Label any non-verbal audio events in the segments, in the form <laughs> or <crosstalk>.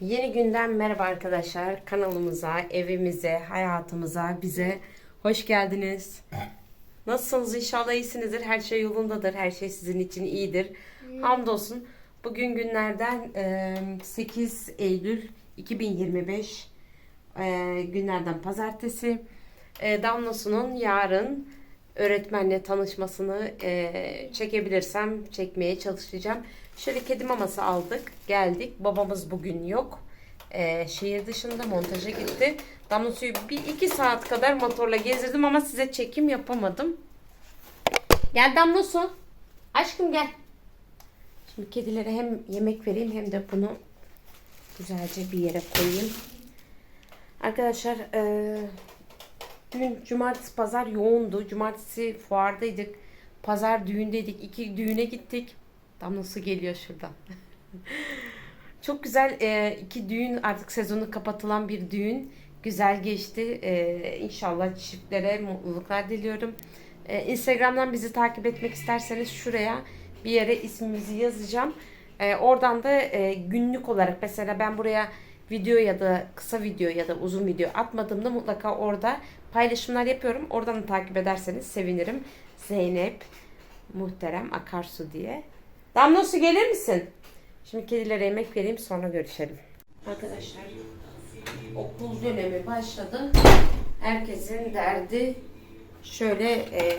Yeni günden merhaba arkadaşlar. Kanalımıza, evimize, hayatımıza, bize hoş geldiniz. Nasılsınız? İnşallah iyisinizdir. Her şey yolundadır. Her şey sizin için iyidir. Hamdolsun. Bugün günlerden e, 8 Eylül 2025 e, günlerden pazartesi. Damlasu'nun yarın öğretmenle tanışmasını çekebilirsem çekmeye çalışacağım. Şöyle kedi maması aldık. Geldik. Babamız bugün yok. E, şehir dışında montaja gitti. Damlasu'yu bir iki saat kadar motorla gezdirdim ama size çekim yapamadım. Gel Damlasu. Aşkım gel. Şimdi kedilere hem yemek vereyim hem de bunu güzelce bir yere koyayım. Arkadaşlar e, dün cumartesi pazar yoğundu. Cumartesi fuardaydık. Pazar düğündeydik. İki düğüne gittik. Damlası geliyor şuradan. <laughs> Çok güzel e, iki düğün artık sezonu kapatılan bir düğün. Güzel geçti. E, inşallah çiftlere mutluluklar diliyorum. E, Instagram'dan bizi takip etmek isterseniz şuraya bir yere ismimizi yazacağım. E, oradan da e, günlük olarak mesela ben buraya video ya da kısa video ya da uzun video atmadığımda mutlaka orada paylaşımlar yapıyorum. Oradan da takip ederseniz sevinirim. Zeynep Muhterem Akarsu diye. Damla su gelir misin? Şimdi kedilere yemek vereyim sonra görüşelim. Arkadaşlar okul dönemi başladı. Herkesin derdi şöyle e,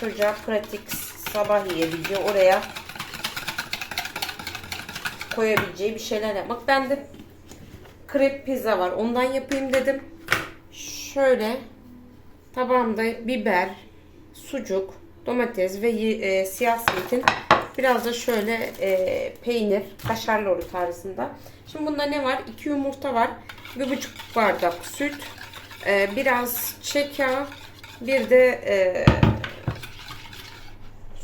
çocuğa pratik sabah yiyebileceği oraya koyabileceği bir şeyler yapmak. Ben de krep pizza var. Ondan yapayım dedim. Şöyle tabağımda biber, sucuk, domates ve e, siyah zeytin. Biraz da şöyle e, peynir, kaşarlı oru tarzında. Şimdi bunda ne var? 2 yumurta var. 1,5 bardak süt. E, biraz şeker. Bir de e,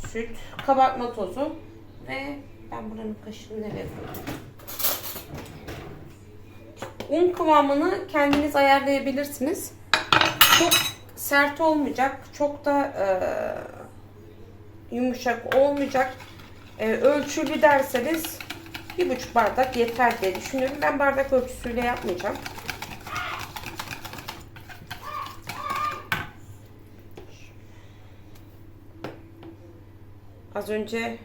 süt, kabartma tozu ve ben buranın kaşığını nereye koydum? Un kıvamını kendiniz ayarlayabilirsiniz. Çok sert olmayacak, çok da e, yumuşak olmayacak. E, ölçülü derseniz bir buçuk bardak yeter diye düşünüyorum. Ben bardak ölçüsüyle yapmayacağım. Az önce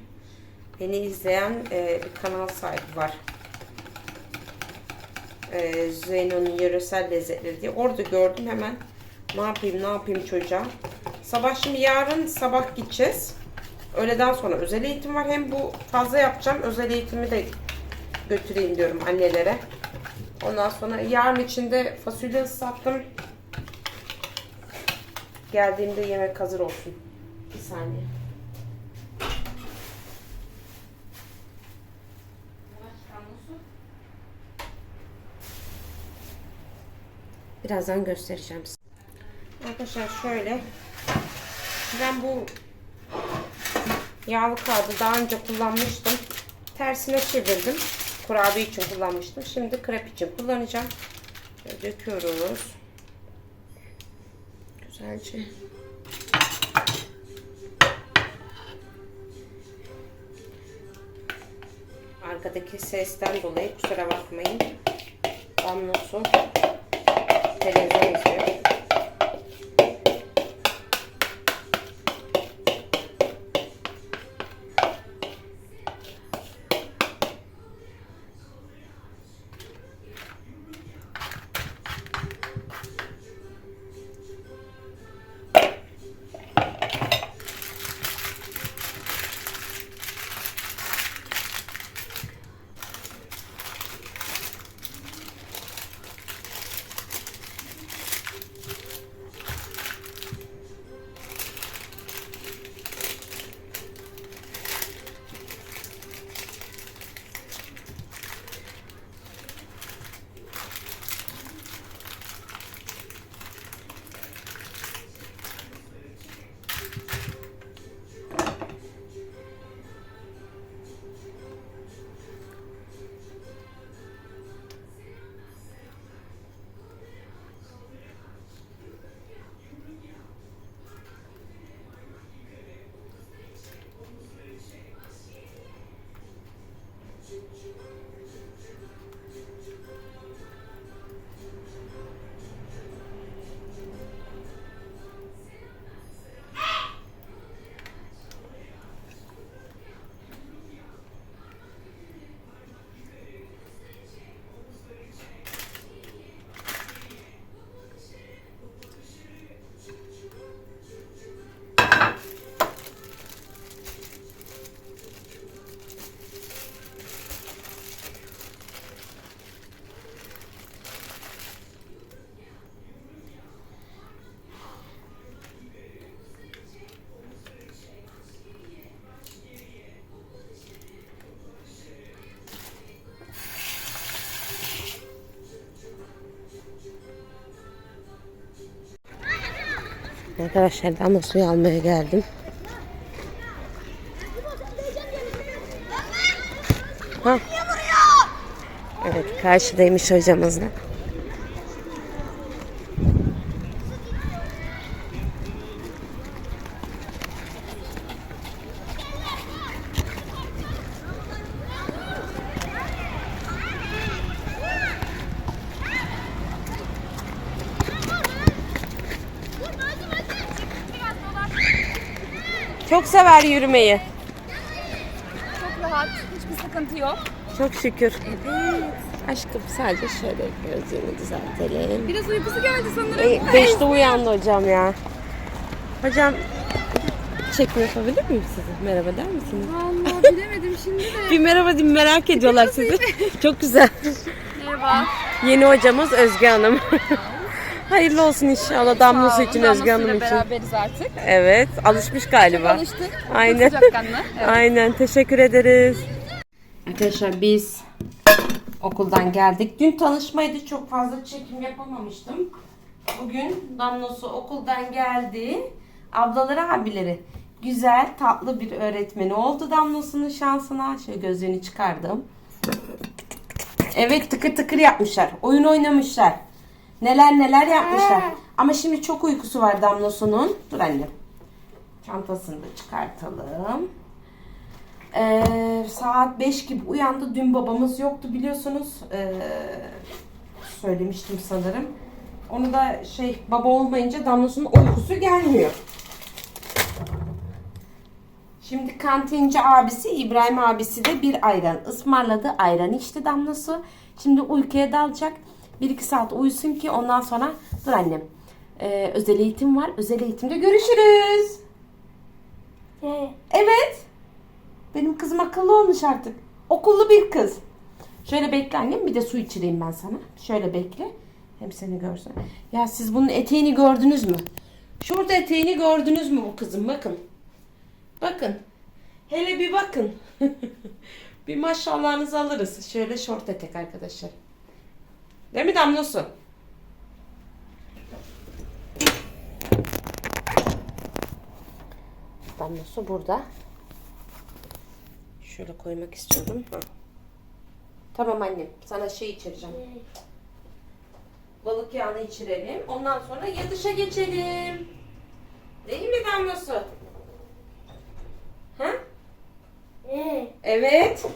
beni izleyen e, bir kanal sahibi var. E, Zeyno'nun yöresel lezzetleri diye. Orada gördüm hemen. Ne yapayım ne yapayım çocuğa. Sabah şimdi yarın sabah gideceğiz. Öğleden sonra özel eğitim var. Hem bu fazla yapacağım. Özel eğitimi de götüreyim diyorum annelere. Ondan sonra yarın içinde fasulye ıslattım. Geldiğimde yemek hazır olsun. Bir saniye. Birazdan göstereceğim size. Arkadaşlar şöyle ben bu yağlı kağıdı daha önce kullanmıştım. Tersine çevirdim. Kurabiye için kullanmıştım. Şimdi krep için kullanacağım. Şöyle döküyoruz. Güzelce. Arkadaki sesten dolayı kusura bakmayın. Damla televizyon Arkadaşlar de suyu almaya geldim. Ha. Evet karşıdaymış hocamızla. Sever yürümeyi. Çok rahat, hiçbir sıkıntı yok. Çok şükür. Evet. Aşkım sadece şöyle gözünü düzeltelim. Biraz uykusu geldi sanırım. E, beşte uyandı hocam ya. Hocam çekim yapabilir miyim size? Merhaba der misiniz? Vallahi bilemedim şimdi de. <laughs> Bir merhaba diyeyim merak ediyorlar sizi. Çok güzel. Merhaba. Yeni hocamız Özge Hanım. <laughs> Hayırlı olsun inşallah damlası için Özge Hanım için. beraberiz artık. Evet alışmış galiba. Alıştık. Aynen. Sıcakkanlı. <laughs> Evet. Aynen teşekkür ederiz. Arkadaşlar biz okuldan geldik. Dün tanışmaydı çok fazla çekim yapamamıştım. Bugün Damlası okuldan geldi. Ablaları abileri güzel tatlı bir öğretmeni oldu Damlası'nın şansına. Şöyle gözlüğünü çıkardım. Evet tıkır tıkır yapmışlar. Oyun oynamışlar. Neler neler yapmışlar. Ama şimdi çok uykusu var Damlasu'nun. Dur annem. Çantasını da çıkartalım. Ee, saat 5 gibi uyandı. Dün babamız yoktu biliyorsunuz. Ee, söylemiştim sanırım. Onu da şey baba olmayınca Damlasu'nun uykusu gelmiyor. Şimdi kantinci abisi İbrahim abisi de bir ayran ısmarladı. Ayran içti Damlası. Şimdi uykuya dalacak. 1-2 saat uyusun ki ondan sonra dur annem. Ee, özel eğitim var. Özel eğitimde görüşürüz. Evet. Benim kızım akıllı olmuş artık. Okullu bir kız. Şöyle bekle annem bir de su içireyim ben sana. Şöyle bekle. Hem seni görsün. Ya siz bunun eteğini gördünüz mü? Şurada eteğini gördünüz mü bu kızın? Bakın. Bakın. Hele bir bakın. <laughs> bir maşallahınızı alırız. Şöyle şort etek arkadaşlar. Değil mi Damlosu? Damlosu burada. Şöyle koymak istiyordum. Ha. Tamam annem. Sana şey içireceğim. Balık yağını içirelim. Ondan sonra yatışa geçelim. Değil mi Damlosu? Ha? Evet.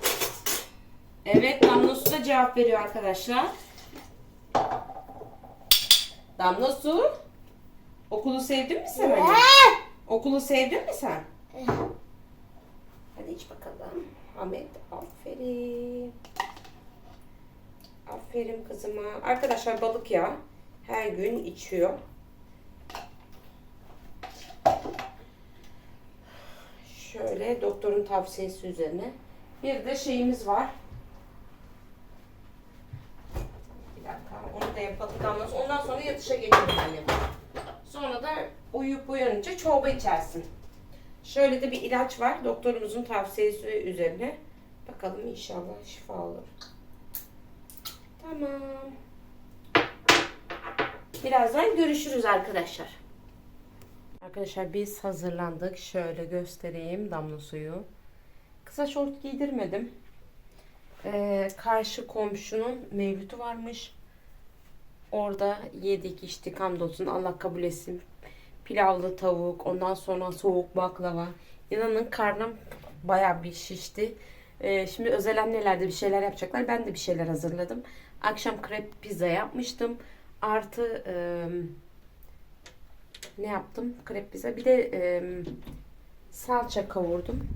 Evet Damlosu da cevap veriyor arkadaşlar. Damlosu. Okulu sevdin mi sen anne? Okulu sevdin mi sen? Hadi iç bakalım. Ahmet aferin. Aferin kızıma. Arkadaşlar balık yağı her gün içiyor. Şöyle doktorun tavsiyesi üzerine. Bir de şeyimiz var. Bir dakika onu da yapalım. Yalnız Ondan sonra yatışa geçelim annem. Sonra da uyuyup uyanınca çorba içersin. Şöyle de bir ilaç var. Doktorumuzun tavsiyesi üzerine. Bakalım inşallah şifa olur. Tamam. Birazdan görüşürüz arkadaşlar. Arkadaşlar biz hazırlandık. Şöyle göstereyim damla suyu. Kısa şort giydirmedim. Ee, karşı komşunun mevlütü varmış. Orada yedik içtik hamdolsun Allah kabul etsin. Pilavlı tavuk ondan sonra soğuk baklava. İnanın karnım baya bir şişti. Ee, şimdi özel annelerde bir şeyler yapacaklar. Ben de bir şeyler hazırladım. Akşam krep pizza yapmıştım. Artı e, ne yaptım? Krep pizza. Bir de e, salça kavurdum.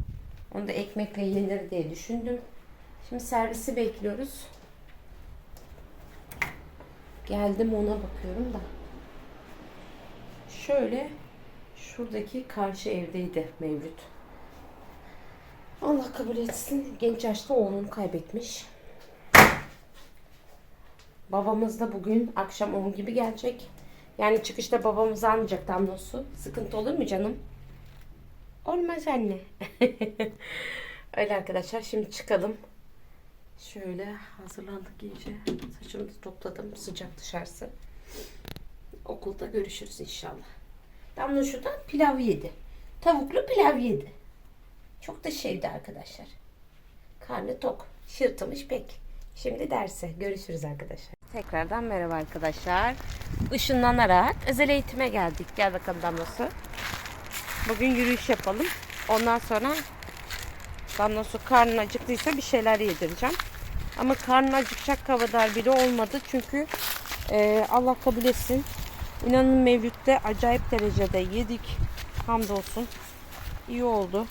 Onu da ekmekle yenir diye düşündüm. Şimdi servisi bekliyoruz. Geldim ona bakıyorum da. Şöyle şuradaki karşı evdeydi Mevlüt. Allah kabul etsin. Genç yaşta oğlunu kaybetmiş. Babamız da bugün akşam 10 gibi gelecek. Yani çıkışta babamızı anlayacak damlosu. Sıkıntı olur mu canım? Olmaz anne. <laughs> Öyle arkadaşlar şimdi çıkalım. Şöyle hazırlandık iyice. Saçımı topladım. Sıcak dışarısı. Okulda görüşürüz inşallah. Damla şu da pilav yedi. Tavuklu pilav yedi. Çok da sevdi arkadaşlar. Karnı tok. Şırtımış pek. Şimdi derse. Görüşürüz arkadaşlar. Tekrardan merhaba arkadaşlar. Işınlanarak özel eğitime geldik. Gel bakalım Damlası. Bugün yürüyüş yapalım. Ondan sonra Damlası karnı acıktıysa bir şeyler yedireceğim. Ama karnı acıkacak kadar bile olmadı. Çünkü e, Allah kabul etsin. İnanın Mevlüt'te acayip derecede yedik. Hamdolsun. İyi oldu.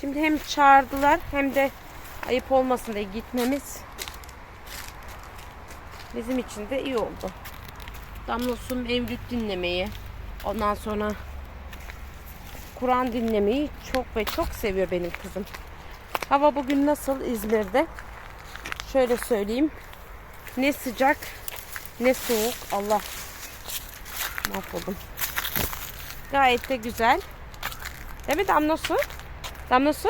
Şimdi hem çağırdılar hem de ayıp olmasın diye gitmemiz bizim için de iyi oldu. Damlosum Mevlüt dinlemeyi, ondan sonra Kur'an dinlemeyi çok ve çok seviyor benim kızım. Hava bugün nasıl İzmir'de? Şöyle söyleyeyim. Ne sıcak ne soğuk. Allah mahvoldum. Gayet de güzel. Değil mi Damlosu? Damlosu?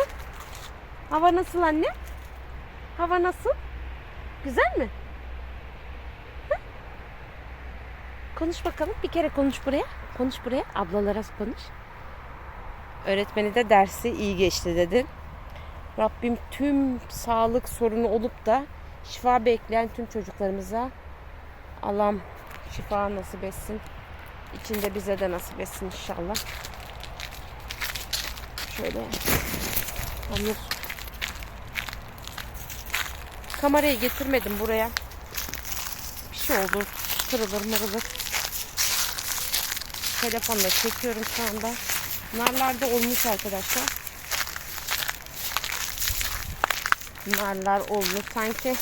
Hava nasıl anne? Hava nasıl? Güzel mi? Hı? Konuş bakalım. Bir kere konuş buraya. Konuş buraya. Ablalara konuş. Öğretmeni de dersi iyi geçti dedi. Rabbim tüm sağlık sorunu olup da şifa bekleyen tüm çocuklarımıza Allah'ım şifa nasip etsin. İçinde bize de nasip etsin inşallah. Şöyle. Yalnız kamerayı getirmedim buraya. Bir şey olur. Kırılır mırılır. Telefonla çekiyorum şu anda. Narlar da olmuş arkadaşlar. Narlar olmuş. Sanki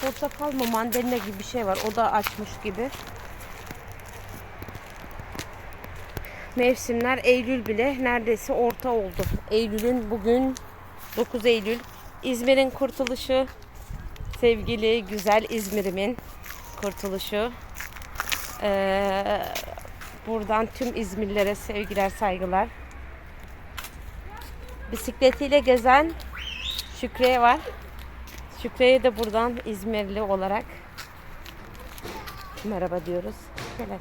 portakal mı mandalina gibi bir şey var. O da açmış gibi. Mevsimler Eylül bile neredeyse orta oldu. Eylül'ün bugün 9 Eylül. İzmir'in kurtuluşu. Sevgili güzel İzmir'imin kurtuluşu. Ee, buradan tüm İzmirlilere sevgiler saygılar. Bisikletiyle gezen Şükriye var. Şükriye'ye de buradan İzmirli olarak merhaba diyoruz. Gel anne.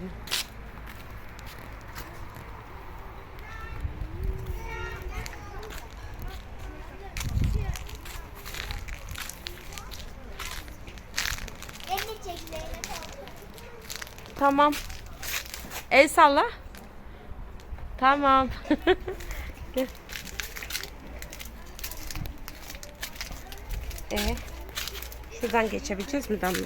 Elini çek Zeynep Tamam. El salla. Tamam. <laughs> Gel. Ee, şuradan geçebileceğiz mi Damla?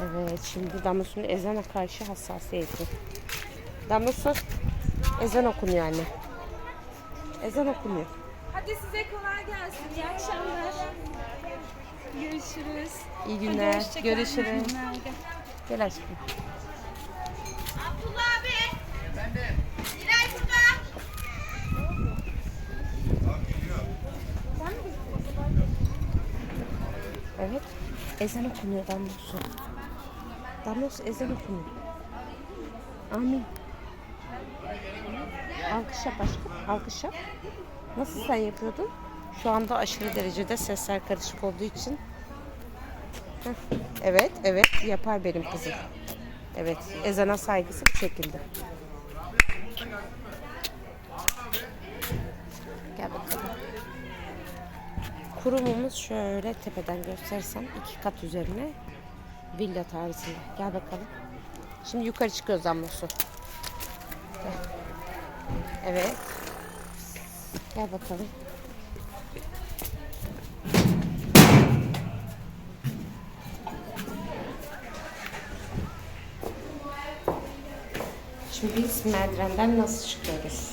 Evet, şimdi Damlasu'nun ezana karşı hassasiyeti. Damlası ezan okunuyor anne. Ezan okunuyor. Hadi size kolay gelsin. İyi akşamlar. Görüşürüz. İyi günler. Hadi hoşça kalın. Görüşürüz. İyi günler. Gel aşkım. Abdullah abi. Nilay burada. Evet. Ezan okunuyor Damlosu. Damlosu ezan okunuyor. Amin. Alkış yap aşkım. Alkış yap. Nasıl sen yapıyordun? Şu anda aşırı derecede sesler karışık olduğu için. Evet, evet. Yapar benim kızım. Evet. Ezana saygısı bu şekilde. Gel bakalım. Kurumumuz şöyle tepeden göstersem iki kat üzerine villa tarzında. Gel bakalım. Şimdi yukarı çıkıyoruz damlosu. Evet. Gel bakalım. Şimdi biz merdivenden nasıl çıkıyoruz?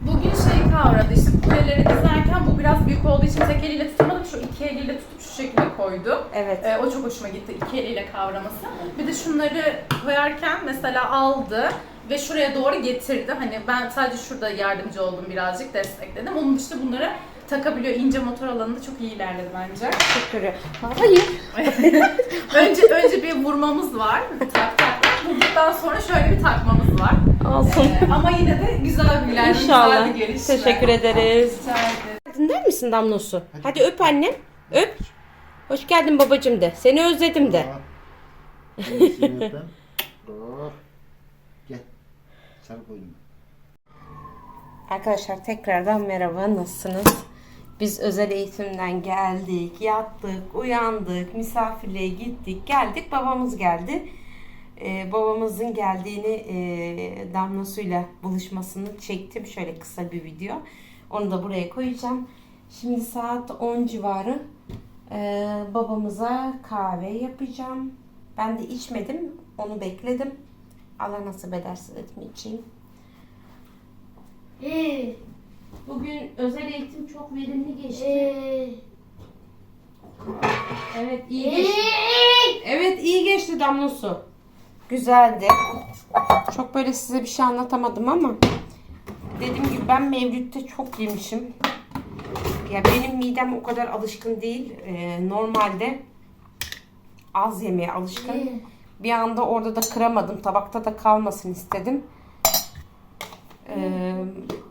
Bugün şey kavradı işte kuleleri dizerken bu biraz büyük olduğu için tek eliyle tutamadım. Şu iki eliyle tutup şu şekilde koydu. Evet. Ee, o çok hoşuma gitti iki eliyle kavraması. Bir de şunları koyarken mesela aldı ve şuraya doğru getirdi. Hani ben sadece şurada yardımcı oldum birazcık destekledim. Onun dışında bunları takabiliyor. İnce motor alanında çok iyi ilerledi bence. Teşekkür Hayır. <laughs> önce önce bir vurmamız var. Tak tak tak. Vurduktan sonra şöyle bir takmamız var. Olsun. Ee, ama yine de güzel bir ilerleme, güzel İnşallah. bir gelişme. Teşekkür ederiz. Rica ederim. Dinler misin Damlosu? Hadi öp annem. Öp. Hoş geldin babacım de. Seni özledim de. Oh. Gel. Sarı koydum. Arkadaşlar tekrardan merhaba. Nasılsınız? Biz özel eğitimden geldik, yattık, uyandık, misafirliğe gittik, geldik. Babamız geldi. Ee, babamızın geldiğini e, Damla Su'yla buluşmasını çektim. Şöyle kısa bir video. Onu da buraya koyacağım. Şimdi saat 10 civarı. Ee, babamıza kahve yapacağım. Ben de içmedim. Onu bekledim. Allah nasip ederse etme içeyim. Ee, Bugün özel eğitim çok verimli geçti. ee, Evet iyi ee. geçti. Evet iyi geçti Damla Su. Güzeldi. Çok böyle size bir şey anlatamadım ama dediğim gibi ben Mevlüt'te çok yemişim. Ya benim midem o kadar alışkın değil. Ee, normalde az yemeye alışkın. Bir anda orada da kıramadım. Tabakta da kalmasın istedim. Ee,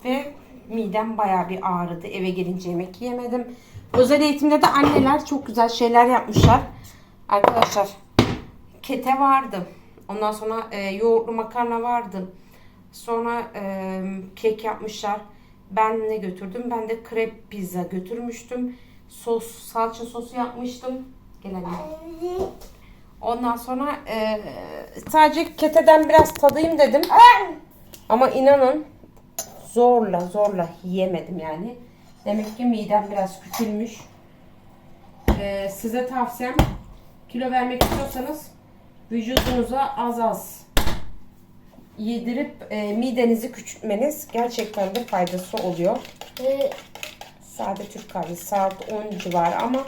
ve midem bayağı bir ağrıdı. Eve gelince yemek yemedim. Özel eğitimde de anneler çok güzel şeyler yapmışlar. Arkadaşlar kete vardı. Ondan sonra e, yoğurtlu makarna vardı. Sonra e, kek yapmışlar. Ben ne götürdüm? Ben de krep pizza götürmüştüm. Sos, salça sosu yapmıştım. Gel anne. Ondan sonra e, sadece keteden biraz tadayım dedim. Ama inanın zorla zorla yiyemedim yani. Demek ki midem biraz küçülmüş. Ee, size tavsiyem kilo vermek istiyorsanız vücudunuza az az yedirip e, midenizi küçültmeniz gerçekten de faydası oluyor. ee, Sade Türk kahvesi saat 10 civarı ama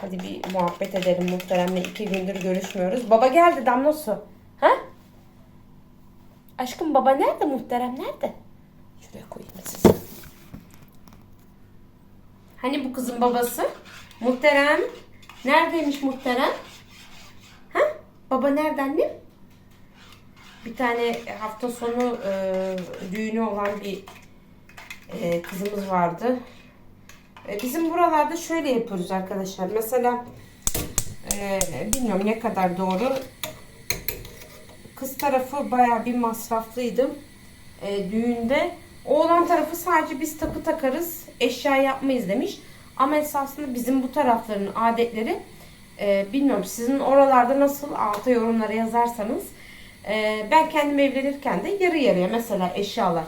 hadi bir muhabbet edelim muhteremle iki gündür görüşmüyoruz. Baba geldi Damla Su. Ha? Aşkım baba nerede muhterem nerede? Şuraya koyayım size. Hani bu kızın babası? Muhterem. Neredeymiş muhterem? Baba nerede annem? Bir tane hafta sonu e, düğünü olan bir e, kızımız vardı. E, bizim buralarda şöyle yapıyoruz arkadaşlar. Mesela e, bilmiyorum ne kadar doğru. Kız tarafı baya bir masraflıydı e, düğünde. Oğlan tarafı sadece biz takı takarız, eşya yapmayız demiş. Ama esasında bizim bu tarafların adetleri e, bilmiyorum sizin oralarda nasıl alta yorumlara yazarsanız e, ben kendim evlenirken de yarı yarıya mesela eşyalar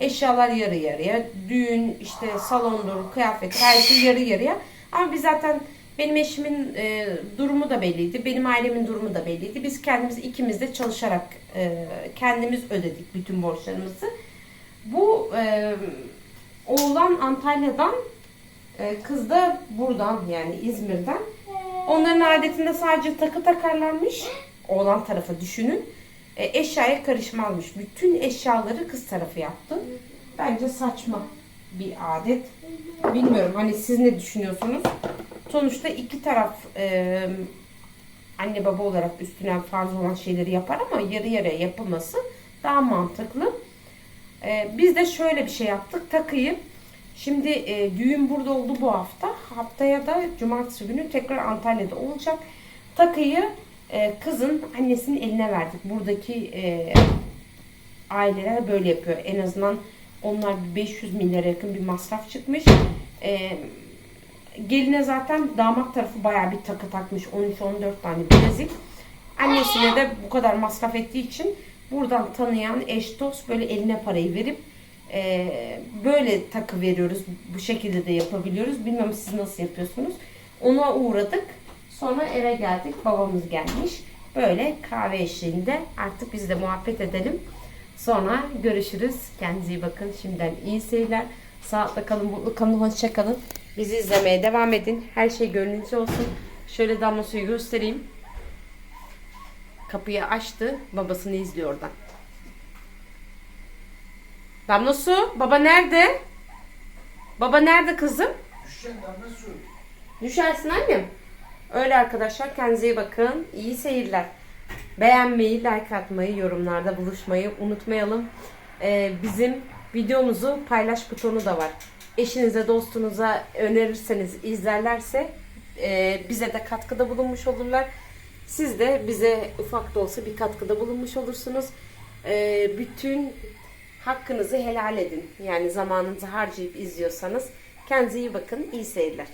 eşyalar yarı yarıya düğün işte salondur kıyafet her şey yarı yarıya. Ama biz zaten benim eşimin e, durumu da belliydi benim ailemin durumu da belliydi. Biz kendimiz ikimiz de çalışarak e, kendimiz ödedik bütün borçlarımızı. Bu e, oğlan Antalya'dan e, kız da buradan yani İzmir'den. Onların adetinde sadece takı takarlarmış. Oğlan tarafı düşünün. E, eşyaya karışmazmış. Bütün eşyaları kız tarafı yaptı. Bence saçma bir adet. Bilmiyorum hani siz ne düşünüyorsunuz? Sonuçta iki taraf e, anne baba olarak üstüne farz olan şeyleri yapar ama yarı yarıya yapılması daha mantıklı. Ee, biz de şöyle bir şey yaptık. Takıyı şimdi e, düğün burada oldu bu hafta. Haftaya da cumartesi günü tekrar Antalya'da olacak. Takıyı e, kızın annesinin eline verdik. Buradaki e, aileler böyle yapıyor. En azından onlar bir 500 milyara yakın bir masraf çıkmış. E, geline zaten damat tarafı bayağı bir takı takmış. 13-14 tane bilezik. Annesine de bu kadar masraf ettiği için buradan tanıyan eş dost böyle eline parayı verip e, böyle takı veriyoruz. Bu şekilde de yapabiliyoruz. Bilmem siz nasıl yapıyorsunuz. Ona uğradık. Sonra eve geldik. Babamız gelmiş. Böyle kahve eşliğinde artık biz de muhabbet edelim. Sonra görüşürüz. Kendinize iyi bakın. Şimdiden iyi seyirler. Sağlıkla kalın, mutlu kalın, hoşça kalın. Bizi izlemeye devam edin. Her şey gönlünüzce olsun. Şöyle damla suyu göstereyim. Kapıyı açtı. Babasını izliyor oradan. Damla su. Baba nerede? Baba nerede kızım? Düşersin annem. Öyle arkadaşlar. Kendinize iyi bakın. İyi seyirler. Beğenmeyi, like atmayı, yorumlarda buluşmayı unutmayalım. Ee, bizim videomuzu paylaş butonu da var. eşinize, dostunuza önerirseniz, izlerlerse e, bize de katkıda bulunmuş olurlar. Siz de bize ufak da olsa bir katkıda bulunmuş olursunuz. E, bütün hakkınızı helal edin. Yani zamanınızı harcayıp izliyorsanız kendinize iyi bakın. İyi seyirler.